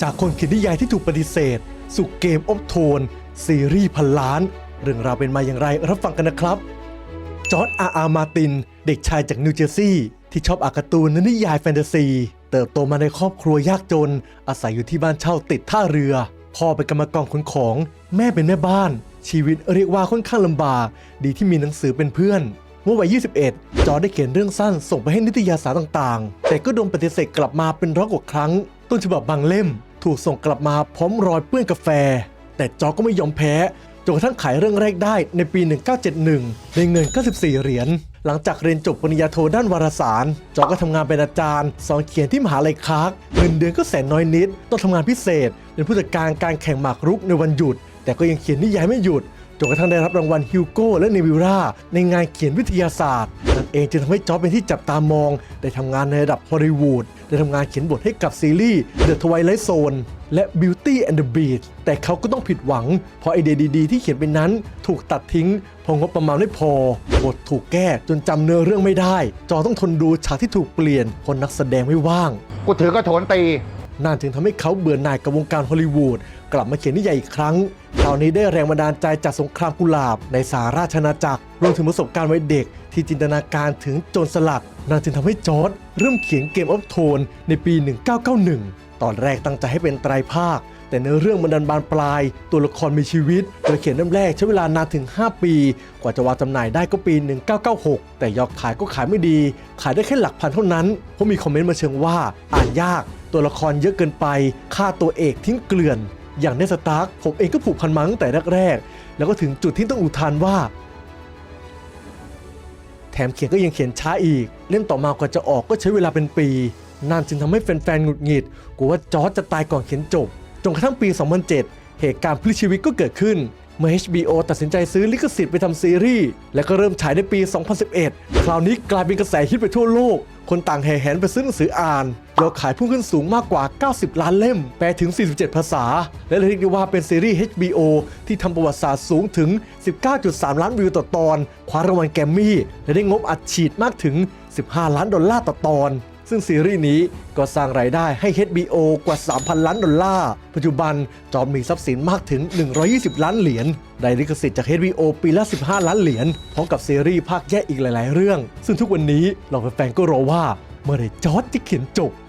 จากคนเขียนนิยายที่ถูกปฏิเสธ สู่เกมออฟโทน ซีรีส์พันล้าน เรื่องราวเป็นมาอย่างไรรับฟังกันนะครับ จอร์ดอาร์อามาติน เด็กชายจากนิวเจอร์ซีย์ที่ชอบอ่านการ์ตูนและนิยายแฟนตาซี เติบโตมาในครอบครัวยากจน อาศัยอยู่ที่บ้านเช่าติดท่าเรือ พ่อเป็นกรรมกรขนของ แม่เป็นแม่บ้าน ชีวิตเรียกว่าค่อนข้างลำบาก ดีที่มีหนังสือเป็นเพื่อนเมื่อวัย 21 จอร์ดได้เขียนเรื่องสั้นส่งไปให้นิตยสารต่างๆ แต่ก็โดนปฏิเสธกลับมาเป็นร้อยกว่าครั้ง ต้นฉบับบางเล่ม ถูกส่งกลับมาพร้อมรอยเปื้อนกาแฟ แต่จอก็ไม่ยอมแพ้จนกระทั่งขายเรื่องแรกได้ในปี 1971ในเงิน 94 เหรียญ หลังจากเรียนจบปริญญาโทด้านวารสาร จอก็ทำงานเป็นอาจารย์ สอนเขียนที่มหาลัยคาร์กเงินเดือนก็แสนน้อยนิด ต้องทำงานพิเศษ เป็นผู้จัดการการแข่งหมากรุกในวันหยุด แต่ก็ยังเขียนนิยายไม่หยุดจนกระทั่งได้รับรางวัลฮิวโก้และเนวิราในงานเขียนวิทยาศาสตร์นั่นเองจึงทำให้จอร์จเป็นที่จับตามอง ได้ทำงานในระดับฮอลลีวูด ได้ทำงานเขียนบทให้กับซีรีส์ The Twilight Zone และ Beauty and the Beast แต่เขาก็ต้องผิดหวัง เพราะไอเดียดีๆที่เขียนไปนั้นถูกตัดทิ้งเพราะงบประมาณไม่พอบทถูกแก้จนจำเนื้อเรื่องไม่ได้ จอต้องทนดูฉากที่ถูกเปลี่ยนเพราะนักแสดงไม่ว่าง กูถือกระโถนตี นั่นจึงทำให้เขาเบื่อหน่ายกับวงการฮอลลีวูดกลับมาเขียนนิยายอีกครั้งคราวนี้ได้แรงบันดาลใจจากสงครามกุหลาบในสาราชนาจักรรวมถึงประสบการณ์วัยเด็ก ที่จินตนาการถึงโจรสลัดนั่นจึงทำให้จอร์ดเริ่มเขียนเกมออฟโทนในปี 1991 ตอนแรกตั้งใจให้เป็นไตรภาค แต่เนื้อเรื่องมันดันบานปลาย ตัวละครมีชีวิตโดยเขียนเริ่มแรกใช้เวลานานถึง 5 ปี กว่าจะวางจำหน่ายได้ก็ปี 1996 แต่ยอดขายก็ขายไม่ดี ขายได้แค่หลักพันเท่านั้น เพราะมีคอมเมนต์มาเชิงว่าอ่านยาก ตัวละครเยอะเกินไป ค่าตัวเอกทิ้งเกลื่อน อย่างเนสตาร์กผมเองก็ผูกพันมาตั้งแต่แรกๆ แล้วก็ถึงจุดที่ต้องอุทานว่าแถมเขียนก็ยังเขียนช้าอีก เล่มต่อมากว่าจะออกก็ใช้เวลาเป็นปีนั่นจึงทำให้แฟนๆหงุดหงิดกลัวว่าจอร์จจะตายก่อนเขียนจบ จนกระทั่งปี 2007 เหตุการณ์พลิกชีวิตก็เกิดขึ้น เมื่อ HBO ตัดสินใจซื้อลิขสิทธิ์ไปทำซีรีส์ และก็เริ่มฉายในปี 2011 คราวนี้กลายเป็นกระแสฮิตไปทั่วโลก คนต่างแห่แหนไปซื้อหนังสืออ่านยอดขายพุ่งขึ้นสูงมากกว่า 90 ล้านเล่ม แปลถึง 47 ภาษา และเรียกได้ว่าเป็นซีรีส์ HBO ที่ทำประวัติศาสตร์สูงถึง 19.3 ล้านวิวต่อตอน คว้ารางวัลแกรมมี่ และได้งบอัดฉีดมากถึง 15 ล้านดอลลาร์ต่อตอน ซึ่งซีรีส์นี้ก็สร้างรายได้ให้ HBO กว่า 3,000 ล้านดอลลาร์ ปัจจุบันจอมมีทรัพย์สินมากถึง 120 ล้านเหรียญ ได้ลิขสิทธิ์จาก HBO ปีละ 15 ล้านเหรียญ พร้อมกับซีรีส์ภาคแยกอีกหลาย ๆ เรื่อง ซึ่งทุกวันนี้เราแฟนๆก็รอว่าเมื่อไรจอร์จจะเขียนจบ